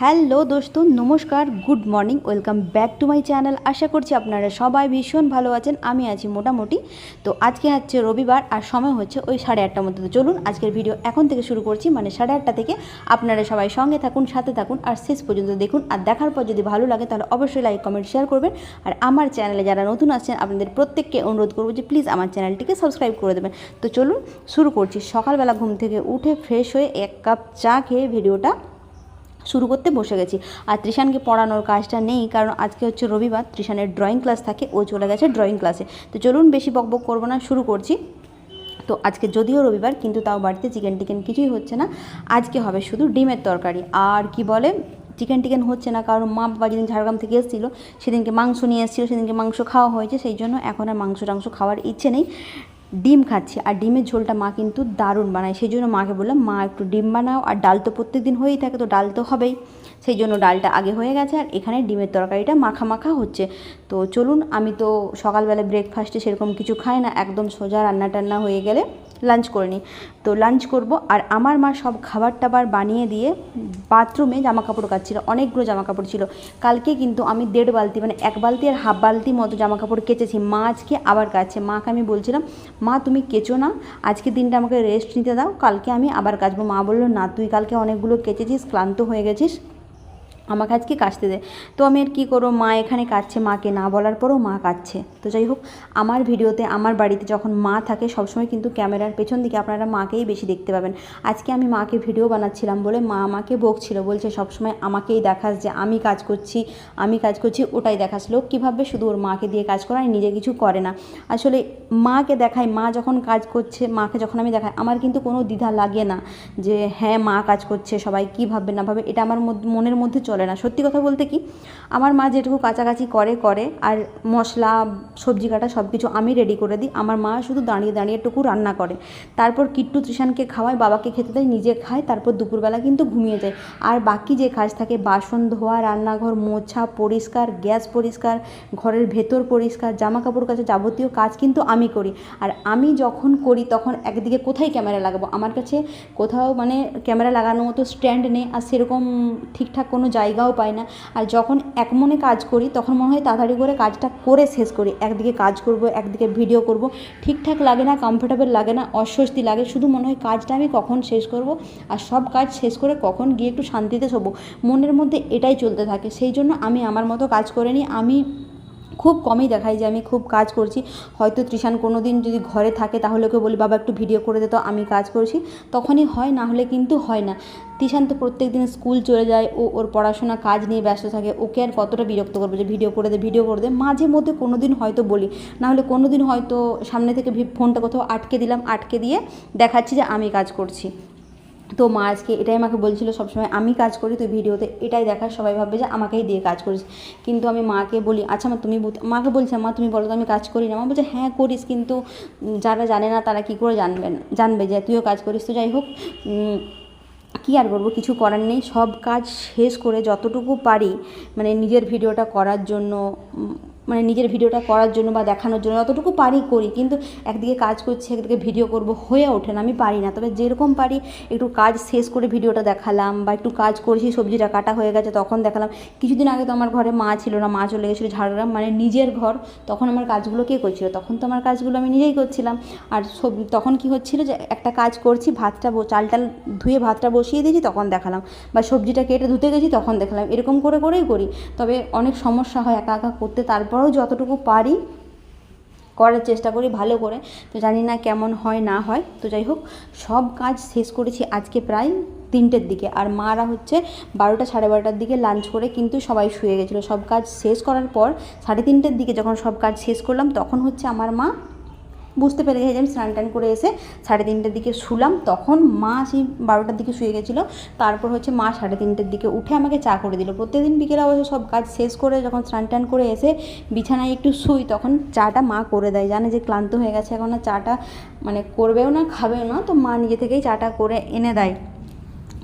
Hello দোস্ত, নমস্কার, good morning, welcome back to my channel. আশা করছি আপনারা সবাই ভীষণ ভালো আছেন, আমি আছি মোটামুটি। তো আজকে হচ্ছে রবিবার আর সময় হচ্ছে ওই সাড়ে আটটার মধ্যে। তো চলুন, আজকের ভিডিও এখন থেকে শুরু করছি মানে সাড়ে আটটা থেকে আপনারা সবাই সঙ্গে থাকুন, সাথে থাকুন আর শেষ পর্যন্ত দেখুন। আর দেখার পর যদি ভালো লাগে, তাহলে অবশ্যই লাইক, কমেন্ট, শেয়ার করবেন। আর আমার চ্যানেলে যারা নতুন আসছেন, আপনাদের প্রত্যেককে অনুরোধ করব যে প্লিজ আমার চ্যানেলটিকে সাবস্ক্রাইব করে দেবেন। তো চলুন শুরু করছি। সকালবেলা ঘুম থেকে উঠে ফ্রেশ হয়ে এক কাপ চা খেয়ে ভিডিওটা শুরু করতে বসে গেছি। আর ত্রিশানকে পড়ানোর কাজটা নেই, কারণ আজকে হচ্ছে রবিবার ত্রিশানের ড্রয়িং ক্লাস থাকে, ও চলে গেছে ড্রয়িং ক্লাসে তো চলুন বেশি বকবক করব না, শুরু করছি। তো আজকে যদিও রবিবার, কিন্তু তাও বাড়িতে চিকেন টিকেন কিছুই হচ্ছে না। আজকে হবে শুধু ডিমের তরকারি। আর কি বলে চিকেন টিকেন হচ্ছে না, কারণ মা বাবা যেদিন ঝাড়গ্রাম থেকে এসেছিল, সেদিনকে মাংস নিয়ে এসেছিল, সেদিনকে মাংস খাওয়া হয়েছে, সেই জন্য এখন আর মাংস টাংস খাওয়ার ইচ্ছে নেই। ডিম খাচ্ছি, আর ডিমের ঝোলটা মা কিন্তু দারুণ বানায়। সেই জন্য মাকে বললাম, মা, একটু ডিম বানাও, আর ডাল তো প্রত্যেক দিন হয়েই থাকে, তো ডাল তো হবেই। সেই জন্য ডালটা আগে হয়ে গেছে, আর এখানে ডিমের তরকারিটা মাখা মাখা হচ্ছে। তো চলুন, আমি তো সকালবেলা ব্রেকফাস্টে সেরকম কিছু খাই না, একদম সোজা রান্না টান্না হয়ে গেলে লাঞ্চ করে নিই তো লাঞ্চ করব আর আমার মা সব খাবার টাবার বানিয়ে দিয়ে বাথরুমে জামা কাপড় কাচ্ছিল, অনেকগুলো জামা কাপড় ছিল। কালকে কিন্তু আমি দেড় বালতি মানে এক বালতি আর হাফ বালতি মতো জামা কাপড় কেচেছি, মা আজকে আবার কাছে মাকে আমি বলছিলাম, মা, তুমি কেচো না আজকে দিনটা আমাকে রেস্ট নিতে দাও, কালকে আমি আবার কাচবো। মা বলল, না, তুই কালকে অনেকগুলো কেচেছিস, ক্লান্ত হয়ে গেছিস। আমাকে আজকে কাচতে দে। তো আমি আর কী করব? মা এখানে কাচ্ছে মাকে না বলার পরেও মা কাচ্ছে তো যাই হোক, আমার ভিডিওতে, আমার বাড়িতে যখন মা থাকে, সবসময় কিন্তু ক্যামেরার পেছন দিকে আপনারা মাকেই বেশি দেখতে পাবেন। আজকে আমি মাকে ভিডিও বানাচ্ছিলাম বলে মা আমাকে বকছিল, বলছে, সবসময় আমাকেই দেখাস যে আমি কাজ করছি, আমি কাজ করছি, ওটাই দেখাস লোক। কীভাবে শুধু ওর মাকে দিয়ে কাজ করায় নিজে কিছু করে না। আসলে মাকে দেখায়, মা যখন কাজ করছে, মাকে যখন আমি দেখাই, আমার কিন্তু কোনো দ্বিধা লাগে না যে হ্যাঁ মা কাজ করছে, সবাই কী ভাববে, না ভাবে এটা আমার মনের মধ্যে চলে না। সত্যি কথা বলতে কি, আমার মা যেটুকু কাছাকাছি করে করে, আর মশলা, সবজি কাটা সব কিছু আমি রেডি করে দিই। আমার মা শুধু দাঁড়িয়ে দাঁড়িয়ে টুকু রান্না করে। তারপর কিট্টু তৃষানকে খাওয়ায়, বাবাকে খেতে দেয়, নিজে খায়, তারপর দুপুরবেলা কিন্তু ঘুমিয়ে যায়। আর বাকি যে কাজ থাকে, বাসন ধোয়া, রান্নাঘর মোছা, পরিষ্কার, গ্যাস পরিষ্কার, ঘরের ভেতর পরিষ্কার জামা কাপড় কাছে যাবতীয় কাজ কিন্তু আমি করি। আর আমি যখন করি, তখন একদিকে কোথায় ক্যামেরা লাগাবো? আমার কাছে কোথাও মানে ক্যামেরা লাগানোর মতো স্ট্যান্ড নেই, আর সেরকম ঠিকঠাক কোনো জায়গাও পাই না। আর যখন এক মনে কাজ করি, তখন মনে হয় তাড়াতাড়ি করে কাজটা করে শেষ করি। একদিকে কাজ করব, একদিকে ভিডিও করব। ঠিকঠাক লাগে না কমফোর্টেবল লাগে না, অস্বস্তি লাগে। শুধু মনে হয় কাজটা আমি কখন শেষ করব আর সব কাজ শেষ করে কখন গিয়ে একটু শান্তিতে শোবো। মনের মধ্যে এটাই চলতে থাকে। সেই জন্য আমি আমার মতো কাজ করে নিই। আমি খুব কমই দেখাই যে আমি খুব কাজ করছি। হয়তো তৃষান কোনো দিন যদি ঘরে থাকে, তাহলে ওকে বলি, বাবা, একটু ভিডিও করে দে তো, আমি কাজ করছি। তখনই হয়, না হলে কিন্তু হয় না। তিশান তো প্রত্যেক দিন স্কুল চলে যায়, ও ওর পড়াশোনা কাজ নিয়ে ব্যস্ত থাকে, ওকে আর কতটা বিরক্ত করবে যে ভিডিও করে দে ভিডিও করে দে। মাঝে মধ্যে কোনো দিন হয়তো বলি না হলে কোনো দিন হয়তো সামনে থেকে ফোনটা কোথাও আটকে দিলাম, আটকে দিয়ে দেখাচ্ছি যে আমি কাজ করছি। তো মা আজকে এটাই আমাকে বলছিল সবসময়, আমি কাজ করি, তুই ভিডিওতে এটাই দেখার সবাই ভাববে যে আমাকেই দিয়ে কাজ করিস। কিন্তু আমি মাকে বলি আচ্ছা মা, তুমি মাকে বলছি, মা, তুমি বলো তো আমি কাজ করি না। মা বলছে হ্যাঁ করিস কিন্তু যারা জানে না তারা কী করে জানবেন, জানবে যে তুইও কাজ করিস। তো যাই হোক কী আর বলব, কিছু করার নেই। সব কাজ শেষ করে যতটুকু পারি মানে নিজের ভিডিওটা করার জন্য মানে নিজের ভিডিওটা করার জন্য বা দেখানোর জন্য যতটুকু পারি করি, কিন্তু একদিকে কাজ করছি, একদিকে ভিডিও করব, হয়ে ওঠে না, আমি পারি না। তবে যেরকম পারি, একটু কাজ শেষ করে ভিডিওটা দেখালাম বা একটু কাজ করেছি, সবজিটা কাটা হয়ে গেছে, তখন দেখালাম। কিছুদিন আগে তো আমার ঘরে মা ছিল না, মা চলে গেছিল ঝাড়গ্রাম মানে নিজের ঘর, তখন আমার কাজগুলো কে করছিল? তখন তো আমার কাজগুলো আমি নিজেই করছিলাম। আর সব, তখন কি হচ্ছিল যে, একটা কাজ করছি, ভাতটা চাল টাল ধুয়ে ভাতটা বসিয়ে দিয়েছি, তখন দেখালাম। বা সবজিটা কেটে ধুতে গেছি, তখন দেখালাম। এরকম করে করেই করি। তবে অনেক সমস্যা হয়, একা একা করতে, তারপর তারপরেও যতটুকু পারি করার চেষ্টা করি ভালো করে। তো জানি না কেমন হয়, না হয়। তো যাই হোক, সব কাজ শেষ করেছি আজকে প্রায় তিনটের দিকে। আর মারা হচ্ছে বারোটা সাড়ে বারোটার দিকে লাঞ্চ করে, কিন্তু সবাই শুয়ে গেছিল। সব কাজ শেষ করার পর সাড়ে তিনটের দিকে যখন সব কাজ শেষ করলাম, তখন হচ্ছে আমার মা বুঝতে পেরে যে আমি স্নান টান করে এসে সাড়ে তিনটের দিকে শুলাম। তখন মা সেই বারোটার দিকে শুয়ে গেছিল। তারপর হচ্ছে মা সাড়ে তিনটের দিকে উঠে আমাকে চা করে দিল। প্রত্যেকদিন বিকেলে অবশ্য সব কাজ শেষ করে যখন স্নান টান করে এসে বিছানায় একটু শুই, তখন চাটা মা করে দেয়। জানে যে ক্লান্ত হয়ে গেছে এখন আর চাটা মানে করবেও না, খাবেও না। তো মা নিজে থেকেই চাটা করে এনে দেয়।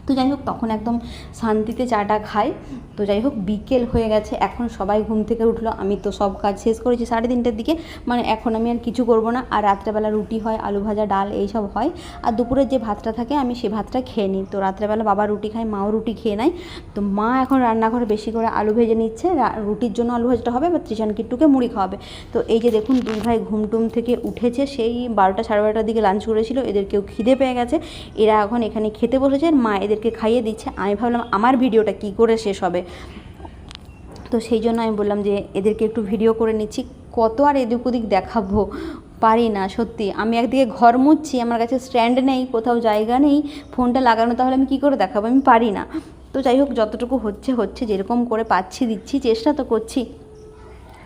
তো যাই হোক, তখন একদম শান্তিতে চাটা খাই। তো যাই হোক, বিকেল হয়ে গেছে, এখন সবাই ঘুম থেকে উঠল। আমি তো সব কাজ শেষ করেছি সাড়ে তিনটের দিকে। মানে এখন আমি আর কিছু করব না। আর রাত্রেবেলা রুটি হয়, আলু ভাজা, ডাল, এইসব হয়। আর দুপুরের যে ভাতটা থাকে, আমি সে ভাতটা খেয়ে নিই। তো রাত্রেবেলা বাবা রুটি খায়, মাও রুটি খেয়ে নেয়। তো মা এখন রান্নাঘরে বেশি করে আলু ভেজে নিচ্ছে। রুটির জন্য আলু ভাজাটা হবে, বা ত্রিশান কিট্টুকে মুড়ি খাওয়াবে। তো এই যে দেখুন, দুই ভাই ঘুমটুম থেকে উঠেছে। সেই বারোটা সাড়ে বারোটার দিকে লাঞ্চ করেছিল। এদের কেউ খিদে পেয়ে গেছে। এরা এখন এখানে খেতে বসেছে। আর মা এদেরকে খাইয়ে দিচ্ছে। আমি ভাবলাম, আমার ভিডিওটা কি করে শেষ হবে? তো সেই জন্য আমি বললাম যে, এদেরকে একটু ভিডিও করে নিচ্ছি। কত আর এদিক ওদিক দেখাবো? পারি না, সত্যি। আমি একদিকে ঘর মুছছি, আমার কাছে স্ট্যান্ড নেই, কোথাও জায়গা নেই, ফোনটা লাগানো, তাহলে আমি কী করে দেখাবো? আমি পারি না। তো যাই হোক, যতটুকু হচ্ছে হচ্ছে। যেরকম করে পাচ্ছি, দিচ্ছি, চেষ্টা তো করছি।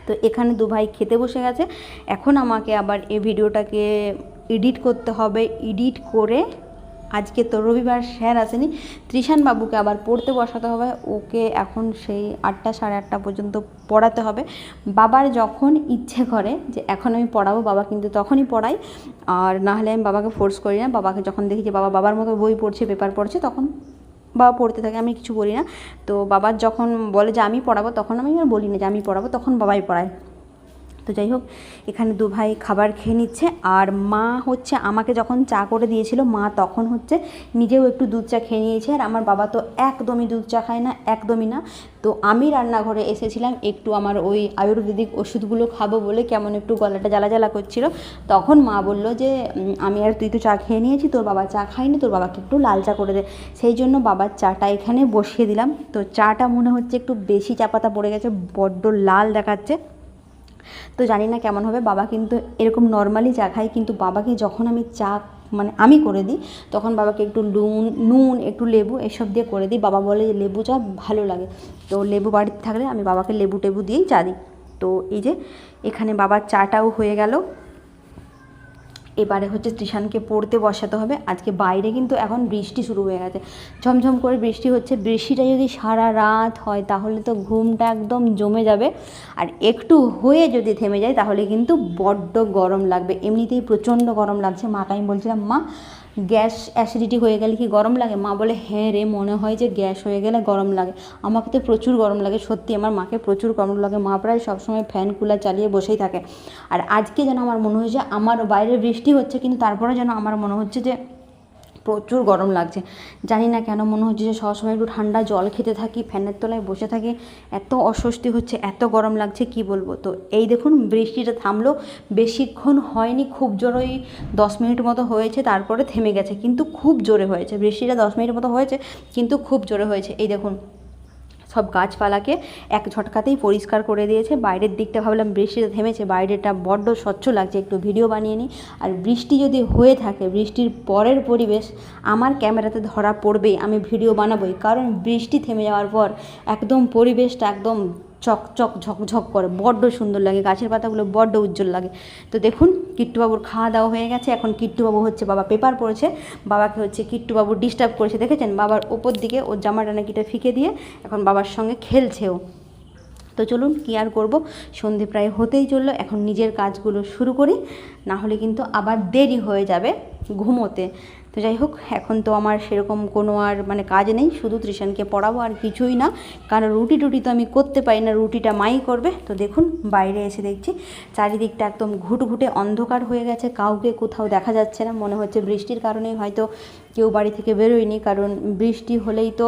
তো এখানে দু ভাই খেতে বসে গেছে। এখন আমাকে আবার এই ভিডিওটাকে এডিট করতে হবে। এডিট করে আজকে তো রবিবার, স্যার আসেনি। ত্রিশান বাবুকে আবার পড়তে বসাতে হবে। ওকে এখন সেই আটটা, সাড়ে আটটা পর্যন্ত পড়াতে হবে। বাবার যখন ইচ্ছে করে যে এখন আমি পড়াবো, বাবা কিন্তু তখনই পড়াই আর না হলে আমি বাবাকে ফোর্স করি না। বাবাকে যখন দেখি যে বাবা বাবার মতো বই পড়ছে পেপার পড়ছে, তখন বাবা পড়তে থাকে। আমি কিছু বলি না। তো বাবার যখন বলে যে আমি পড়াবো, তখন আমি আর বলি না যে আমি পড়াবো, তখন বাবাই পড়ায়। তো যাই হোক, এখানে দু ভাই খাবার খেয়ে নিচ্ছে। আর মা হচ্ছে আমাকে যখন চা করে দিয়েছিল, মা তখন হচ্ছে নিজেও একটু দুধ চা খেয়ে নিয়েছে। আর আমার বাবা তো একদমই দুধ চা খায় না, একদমই না। তো আমি রান্নাঘরে এসেছিলাম, একটু আমার ওই আয়ুর্বেদিক ওষুধগুলো খাব বলে কেমন একটু গলাটা জ্বালা জ্বালা করছিল। তখন মা বলল যে আমি আর তুই তো চা খেয়ে নিয়েছি, তোর বাবা চা খায়নি, তোর বাবাকে একটু লাল চা করে দে। সেই জন্য বাবার চাটা এখানে বসিয়ে দিলাম। তো চাটা মনে হচ্ছে একটু বেশি চা পাতা পড়ে গেছে, বড্ড লাল দেখাচ্ছে। তো জানি না কেমন হবে। বাবা কিন্তু এরকম নর্মালি চা খায়, কিন্তু বাবাকে যখন আমি চা মানে আমি করে দিই, তখন বাবাকে একটু নুন নুন, একটু লেবু এসব দিয়ে করে দিই। বাবা বলে লেবু চা ভালো লাগে। তো লেবু বাড়িতে থাকলে আমি বাবাকে লেবু টেবু দিয়েই চা দিই। তো এই যে এখানে বাবার চাটাও হয়ে গেল। এবারে হচ্ছে ত্রিশানকে পড়তে বসাতে হবে। আজকে বাইরে কিন্তু এখন বৃষ্টি শুরু হয়ে গেছে। ঝমঝম করে বৃষ্টি হচ্ছে। বৃষ্টিটা যদি সারা রাত হয় তাহলে তো ঘুমটা একদম জমে যাবে। আর একটু হয়ে যদি থেমে যায় তাহলে কিন্তু বড্ড গরম লাগবে। এমনিতেই প্রচণ্ড গরম লাগছে। মাকে আমি বলছিলাম, মা গ্যাস অ্যাসিডিটি হয়ে গেলে কি গরম লাগে? মা বলে হ্যাঁ রে, মনে হয় যে গ্যাস হয়ে গেলে গরম লাগে। আমাকে তো প্রচুর গরম লাগে, সত্যি। আমার মাকে প্রচুর গরম লাগে। মা প্রায় সবসময় ফ্যান কুলার চালিয়ে বসেই থাকে। আর আজকে যেন আমার মনে হয়েছে, আমার বাইরে বৃষ্টি হচ্ছে, কিন্তু তারপরে যেন আমার মনে হচ্ছে যে প্রচুর গরম লাগছে। জানি না কেন মনে হচ্ছে যে সবসময় একটু ঠান্ডা জল খেতে থাকি, ফ্যানের তলায় বসে থাকি। এত অস্বস্তি হচ্ছে, এত গরম লাগছে, কি বলব? তো এই দেখুন, বৃষ্টিটা থামলো। বেশিক্ষণ হয়নি, খুব জোরে ওই দশ মিনিট মতো হয়েছে, তারপরে থেমে গেছে। কিন্তু খুব জোরে হয়েছে। বৃষ্টিটা দশ মিনিট মতো হয়েছে, কিন্তু খুব জোরে হয়েছে। এই দেখুন সব গাছপালাকে এক ঝটকাতেই পরিষ্কার করে দিয়েছে। বাইরের দিকটা ভাবলাম বৃষ্টিটা থেমেছে বাইরেটা বড্ড স্বচ্ছ লাগছে, একটু ভিডিও বানিয়ে নিই। আর বৃষ্টি যদি হয়ে থাকে, বৃষ্টির পরের পরিবেশ আমার ক্যামেরাতে ধরা পড়বেই, আমি ভিডিও বানাবোই। কারণ বৃষ্টি থেমে যাওয়ার পর একদম পরিবেশটা একদম চকচক ঝকঝক করে, বড্ড সুন্দর লাগে, গাছের পাতাগুলো বড্ড উজ্জ্বল লাগে। তো দেখুন, কিট্টুবাবুর খাওয়া দাওয়া হয়ে গেছে, এখন কিট্টুবাবু হচ্ছে বাবা পেপার পড়েছে, বাবাকে হচ্ছে কিট্টুবাবু ডিস্টার্ব করেছে, দেখেছেন? বাবার ওপর দিকে ওর জামাটা নাকিটা ফিকে দিয়ে এখন বাবার সঙ্গে খেলছেও তো চলুন কী আর করব? সন্ধে প্রায় হতেই চলল, এখন নিজের কাজগুলো শুরু করি, না হলে কিন্তু আবার দেরি হয়ে যাবে ঘুমোতে। তো যাই হোক, এখন তো আমার সেরকম কোনো আর মানে কাজ নেই, শুধু ত্রিশানকে পড়াবো আর কিছুই না, কারণ রুটি টুটি তো আমি করতে পারি না, রুটিটা মাই করবে। তো দেখুন, বাইরে এসে দেখছি, চারিদিকটা একদম ঘুটঘুটে অন্ধকার হয়ে গেছে, কাউকে কোথাও দেখা যাচ্ছে না, মনে হচ্ছে বৃষ্টির কারণেই হয়তো কেউ বাড়ি থেকে বেরোয়নি, কারণ বৃষ্টি হলেই তো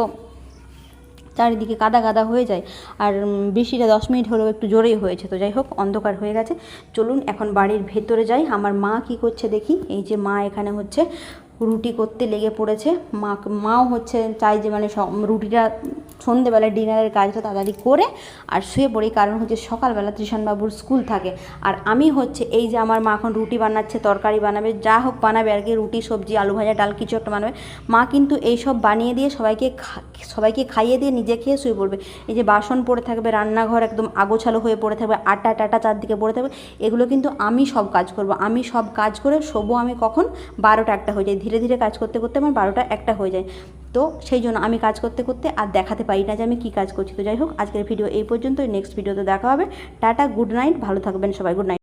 চারিদিকে কাদা কাদা হয়ে যায়। আর বৃষ্টিটা দশ মিনিট হলেও একটু জোরেই হয়েছে। তো যাই হোক, অন্ধকার হয়ে গেছে। চলুন, এখন বাড়ির ভেতরে যাই। আমার মা কি করছে দেখি? এই যে মা এখানে হচ্ছে রুটি করতে লেগে পড়েছে। মা, মাও হচ্ছে চাই যে মানে রুটিটা সন্ধেবেলায় ডিনারের কাজটা তাড়াতাড়ি করে আর শুয়ে পড়ি। কারণ হচ্ছে সকালবেলা ত্রিশানবাবুর স্কুল থাকে। আর আমি হচ্ছে এই যে আমার মা এখন রুটি বানাচ্ছে, তরকারি বানাবে, যা হোক বানাবে, আর কি রুটি, সবজি, আলু ভাজা, ডাল কিছু একটা বানাবে। মা কিন্তু এই সব বানিয়ে দিয়ে সবাইকে সবাইকে খাইয়ে দিয়ে নিজে খেয়ে শুয়ে পড়বে। এই যে বাসন পড়ে থাকবে, রান্নাঘর একদম আগোছালো হয়ে পড়ে থাকবে, আটা টাটা চারদিকে পড়ে থাকবে, এগুলো কিন্তু আমি সব কাজ করব। আমি সব কাজ করে শোবো আমি কখন? বারোটা একটা হয়ে যায় ধীরে ধীরে কাজ করতে করতে আমার বারোটা একটা হয়ে যায়। তো সেই জন্য আমি কাজ করতে করতে আর দেখাতে পারি না যে আমি কী কাজ করছি। তো যাই হোক, আজকের ভিডিও এই পর্যন্ত নেক্সট ভিডিওতে দেখা হবে। টাটা গুড নাইট ভালো থাকবেন সবাই গুড নাইট